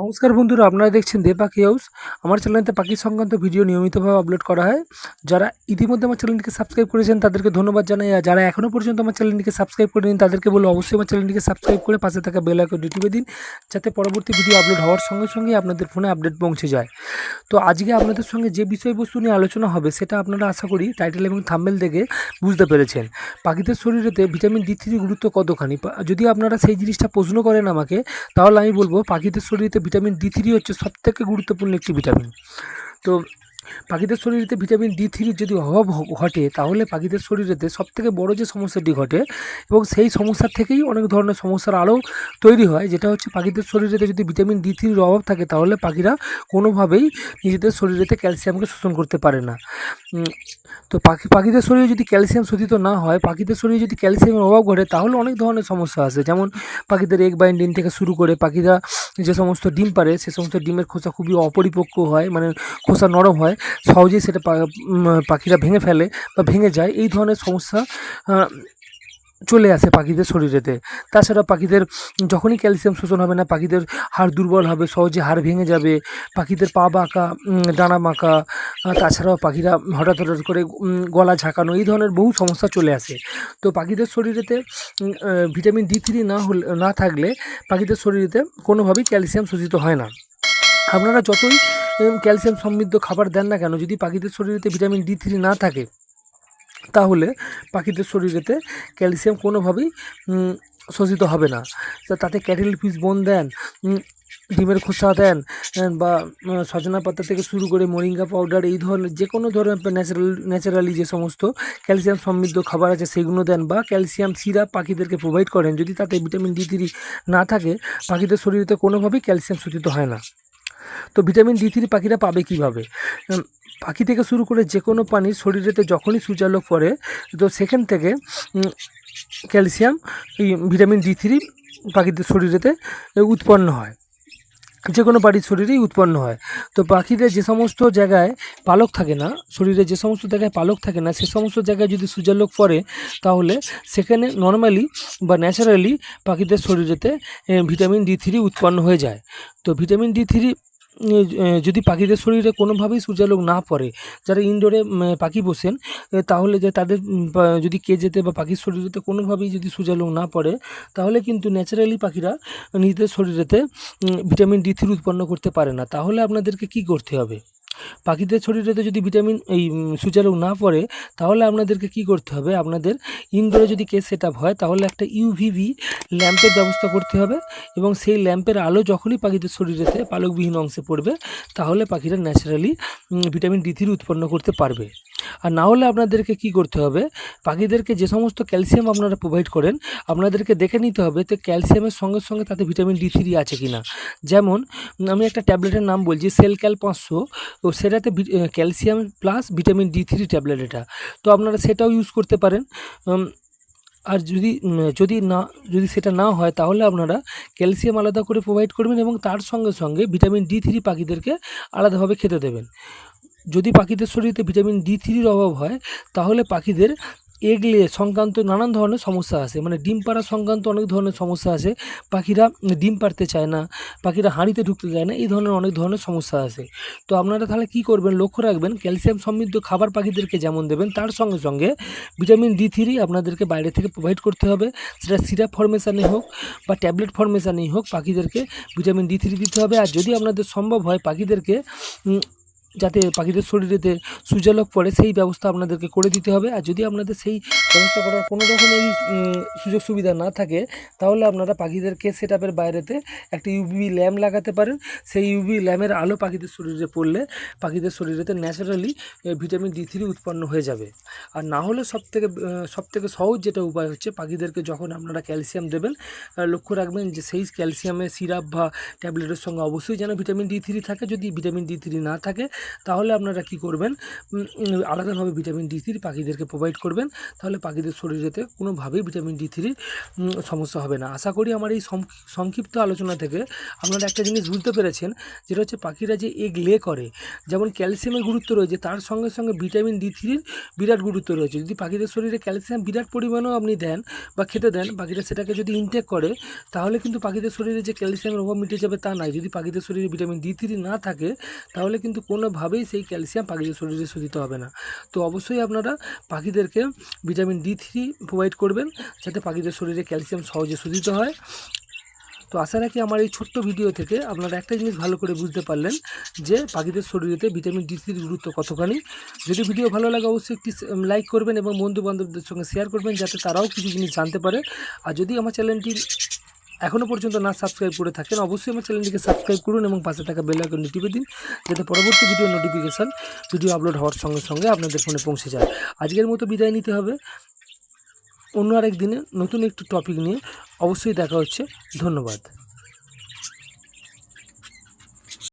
নমস্কার বন্ধুরা, আপনারা দেখছেন দে পাখি হাউস। আমার চ্যানেলতে পাখি সংক্রান্ত ভিডিও নিয়মিতভাবে আপলোড করা হয়। যারা ইতিমধ্যে আমার চ্যানেলটিকে সাবস্ক্রাইব করেছেন, তাদেরকে ধন্যবাদ জানাই। আর যারা এখনও পর্যন্ত আমার চ্যানেলটিকে সাবস্ক্রাইব করেনি, তাদেরকে বলব অবশ্যই আমার চ্যানেলটিকে সাবস্ক্রাইব করে পাশে থাকা বেল আইকনটি টিপে দিন, যাতে পরবর্তী ভিডিও আপলোড হওয়ার সঙ্গে সঙ্গে আপনাদের ফোনে আপডেট পৌঁছে যায়। তো আজকে আপনাদের সঙ্গে যে বিষয়বস্তু নিয়ে আলোচনা হবে, সেটা আপনারা আশা করি টাইটেল এবং থাম্বেল দেখে বুঝতে পেরেছেন। পাখিদের শরীরেতে ভিটামিন ডি থ্রির গুরুত্ব কতখানি? যদি আপনারা সেই জিনিসটা প্রশ্ন করেন আমাকে, তাহলে আমি বলব পাখিদের শরীরে ভিটামিন ডি থ্রি হচ্ছে সবথেকে গুরুত্বপূর্ণ একটি ভিটামিন। তো পাখিদের শরীরেতে ভিটামিন ডি থ্রির যদি অভাব ঘটে, তাহলে পাখিদের শরীরেতে সবথেকে বড় যে সমস্যাটি ঘটে এবং সেই সমস্যার থেকেই অনেক ধরনের সমস্যার আরও তৈরি হয়, যেটা হচ্ছে পাখিদের শরীরেতে যদি ভিটামিন ডি থ্রির অভাব থাকে, তাহলে পাখিরা কোনোভাবেই নিজেদের শরীরেতে ক্যালসিয়ামকে শোষণ করতে পারে না। তো পাখি, পাখিদের শরীরে যদি ক্যালসিয়াম শোধিত না হয়, পাখিদের শরীরে যদি ক্যালসিয়ামের অভাব ঘটে, তাহলে অনেক ধরনের সমস্যা আসে যেমন পাখিদের এগ বাইন্ডিং থেকে শুরু করে পাখিরা যে সমস্ত ডিম পারে, সে সমস্ত ডিমের খোসা খুবই অপরিপক্ক হয় মানে খোসা নরম হয়, সহজেই সেটা পাখিরা ভেঙে ফেলে বা ভেঙে যায়। এই ধরনের সমস্যা চলে আসে পাখিদের শরীরেতে। তাছাড়া পাখিদের যখনই ক্যালসিয়াম শোষণ হবে না, পাখিদের হাড় দুর্বল হবে, সহজে হাড় ভেঙে যাবে, পাখিদের পা বাঁকা ডানা বাঁকা তাছাড়াও পাখিরা হঠাৎ হঠাৎ করে গলা ঝাঁকানো, এই ধরনের বহু সমস্যা চলে আসে। তো পাখিদের শরীরেতে ভিটামিন ডি থ্রি না হলে, না থাকলে পাখিদের শরীরেতে কোনোভাবেই ক্যালসিয়াম শোষিত হয় না। আপনারা যতই ক্যালসিয়াম সমৃদ্ধ খাবার দেন না কেন, যদি পাখিদের শরীরেতে ভিটামিন ডি থ্রি না থাকে তাহলে পাখিদের শরীরেতে ক্যালসিয়াম কোনোভাবেই শোষিত হবে না। তাতে ক্যাটেল পিস বোন দেন ডিমের খোসা দেন বা সজনা পাতা থেকে শুরু করে মোরিঙ্গা পাউডার, এই ধরনের যে কোনো ধরনের ন্যাচারাল, ন্যাচারালি যে সমস্ত ক্যালসিয়াম সমৃদ্ধ খাবার আছে সেগুলো দেন বা ক্যালসিয়াম সিরাপ পাখিদেরকে প্রোভাইড করেন। যদি তাতে ভিটামিন ডি থ্রি না থাকে, পাখিদের শরীরেতে কোনোভাবেই ক্যালসিয়াম শোষিত হয় না। তো ভিটামিন ডি থ্রি পাখিরা পাবে কীভাবে? পাখি থেকে শুরু করে যে কোনো প্রাণীর শরীরেতে যখনই সূর্যালোক পড়ে, তো সেখান থেকে ক্যালসিয়াম ভিটামিন ডি থ্রি পাখিদের শরীরেতে উৎপন্ন হয়। যে কোনো বাড়ির শরীরেই উৎপন্ন হয়। তো পাখিদের যে সমস্ত জায়গায় পালক থাকে না, শরীরে যে সমস্ত জায়গায় পালক থাকে না, সে সমস্ত জায়গায় যদি সূর্যালোক পড়ে, তাহলে সেখানে নর্মালি বা ন্যাচারালি পাখিদের শরীরেতে ভিটামিন ডি থ্রি উৎপন্ন হয়ে যায়। তো ভিটামিন ডি থ্রি যদি পাখিদের শরীরে কোনোভাবেই সূর্যালোক না পড়ে, যারা ইনডোরে পাখি বসেন তাহলে যে তাদের যদি কেজেতে বা পাখির শরীরেতে কোনোভাবেই যদি সূর্যালোক না পড়ে, তাহলে কিন্তু ন্যাচারালি পাখিরা নিজেদের শরীরেতে ভিটামিন ডি থ্রি উৎপন্ন করতে পারে না। তাহলে আপনাদেরকে কি করতে হবে? পাখিদের শরীরেতে যদি ভিটামিন এই সূর্যালোক না পড়ে, তাহলে আপনাদেরকে কি করতে হবে? আপনাদের ইনডোরে যদি কেস সেট হয়, তাহলে একটা ইউভিভি ল্যাম্পের ব্যবস্থা করতে হবে এবং সেই ল্যাম্পের আলো যখনই পাখিদের শরীরেতে পালকবিহীন অংশে পড়বে, তাহলে পাখিরা ন্যাচারালি ভিটামিন ডি থ্রি উৎপন্ন করতে পারবে। আর না হলে আপনাদেরকে কি করতে হবে? পাখিদেরকে যে সমস্ত ক্যালসিয়াম আপনারা প্রোভাইড করেন, আপনাদেরকে দেখে নিতে হবে তো ক্যালসিয়ামের সঙ্গে সঙ্গে তাতে ভিটামিন ডি থ্রি আছে কি না যেমন, আমি একটা ট্যাবলেটের নাম বলছি সেল ক্যাল পাঁচশো। তো সেটাতে calcium plus vitamin D three tablet এটা। তো আপনারা সেটাও ইউজ করতে পারেন। আর যদি যদি না, যদি সেটা না হয়, তাহলে আপনারা ক্যালসিয়াম আলাদা করে প্রোভাইড করবেন এবং তার সঙ্গে সঙ্গে ভিটামিন ডি থ্রি পাখিদেরকে আলাদাভাবে খেতে দেবেন। যদি পাখিদের শরীরে ভিটামিন ডি থ্রির অভাব হয়, তাহলে পাখিদের এগলে সংক্রান্ত নানান ধরনের সমস্যা আসে। মানে ডিম পাড়া সংক্রান্ত অনেক ধরনের সমস্যা আসে। পাখিরা ডিম পাড়তে চায় না, পাখিরা হাঁড়িতে ঢুকতে চায় না, এই ধরনের অনেক ধরনের সমস্যা আসে। তো আপনারা তাহলে কি করবেন? লক্ষ্য রাখবেন, ক্যালসিয়াম সমৃদ্ধ খাবার পাখিদেরকে যেমন দেবেন, তার সঙ্গে সঙ্গে ভিটামিন ডি থ্রি আপনাদেরকে বাইরে থেকে প্রোভাইড করতে হবে। সেটা সিরাপ ফরমেশানে হোক বা ট্যাবলেট ফরমেশানেই হোক, পাখিদেরকে ভিটামিন ডি থ্রি দিতে হবে। আর যদি আপনাদের সম্ভব হয়, পাখিদেরকে যাতে পাখিদের শরীরেতে সূর্যালোক পড়ে, সেই ব্যবস্থা আপনাদেরকে করে দিতে হবে। আর যদি আপনাদের সেই ব্যবস্থা করার কোনো রকমেরই সুযোগ সুবিধা না থাকে, তাহলে আপনারা পাখিদেরকে সেট আপের বাইরেতে একটা ইউভি ল্যাম্প লাগাতে পারেন। সেই ইউভি ল্যাম্পের আলো পাখিদের শরীরে পড়লে পাখিদের শরীরেতে ন্যাচারালি ভিটামিন ডি থ্রি উৎপন্ন হয়ে যাবে। আর না হলে সবথেকে সবথেকে সহজ যেটা উপায় হচ্ছে, পাখিদেরকে যখন আপনারা ক্যালসিয়াম দেবেন লক্ষ্য রাখবেন যে সেই ক্যালসিয়ামের সিরাপ বা ট্যাবলেটের সঙ্গে অবশ্যই যেন ভিটামিন ডি থ্রি থাকে। যদি ভিটামিন ডি থ্রি না থাকে তাহলে আপনারা কি করবেন? আলাদাভাবে ভিটামিন ডি থ্রি পাখিদেরকে প্রোভাইড করবেন। তাহলে পাখিদের শরীরেতে কোনোভাবেই ভিটামিন ডি থ্রির সমস্যা হবে না। আশা করি আমার এই সংক্ষিপ্ত আলোচনা থেকে আপনারা একটা জিনিস বুঝতে পেরেছেন, যেটা হচ্ছে পাখিরা যে এগ লে করে, যেমন ক্যালসিয়ামের গুরুত্ব রয়েছে, তার সঙ্গে সঙ্গে ভিটামিন ডি থ্রির বিরাট গুরুত্ব রয়েছে। যদি পাখিদের শরীরে ক্যালসিয়াম বিরাট পরিমাণেও আপনি দেন বা খেতে দেন, পাখিরা সেটাকে যদি ইনটেক করে, তাহলে কিন্তু পাখিদের শরীরে যে ক্যালসিয়ামের অভাব মিটে যাবে তা নয়। যদি পাখিদের শরীরে ভিটামিন ডি থ্রি না থাকে, তাহলে কিন্তু কোনোভাবেই সেই ক্যালসিয়াম পাখিদের শরীরে শোধিত হবে না। তো অবশ্যই আপনারা পাখিদেরকে ভিটামিন ডি থ্রি প্রোভাইড করবেন, যাতে পাখিদের শরীরে ক্যালসিয়াম সহজে শোধিত হয়। তো আশা রাখি আমার এই ছোট্ট ভিডিও থেকে আপনারা একটা জিনিস ভালো করে বুঝতে পারলেন, যে পাখিদের শরীরেতে ভিটামিন ডি থ্রির গুরুত্ব কতখানি। যদি ভিডিও ভালো লাগে, অবশ্যই একটি লাইক করবেন এবং বন্ধু বান্ধবদের সঙ্গে শেয়ার করবেন, যাতে তারাও কিছু জিনিস জানতে পারে। আর যদি আমার চ্যানেলটি এখনও পর্যন্ত না সাবস্ক্রাইব করে থাকেন, অবশ্যই আমার চ্যানেলটিকে সাবস্ক্রাইব করুন এবং পাশে থাকা বেল আইকনটি টিপে দিন, যাতে পরবর্তী ভিডিও নোটিফিকেশান ভিডিও আপলোড হওয়ার সঙ্গে সঙ্গে আপনাদের ফোনে পৌঁছে যায়। আজকের মতো বিদায় নিতে হবে। অন্য আরেক দিনে নতুন একটি টপিক নিয়ে অবশ্যই দেখা হচ্ছে। ধন্যবাদ।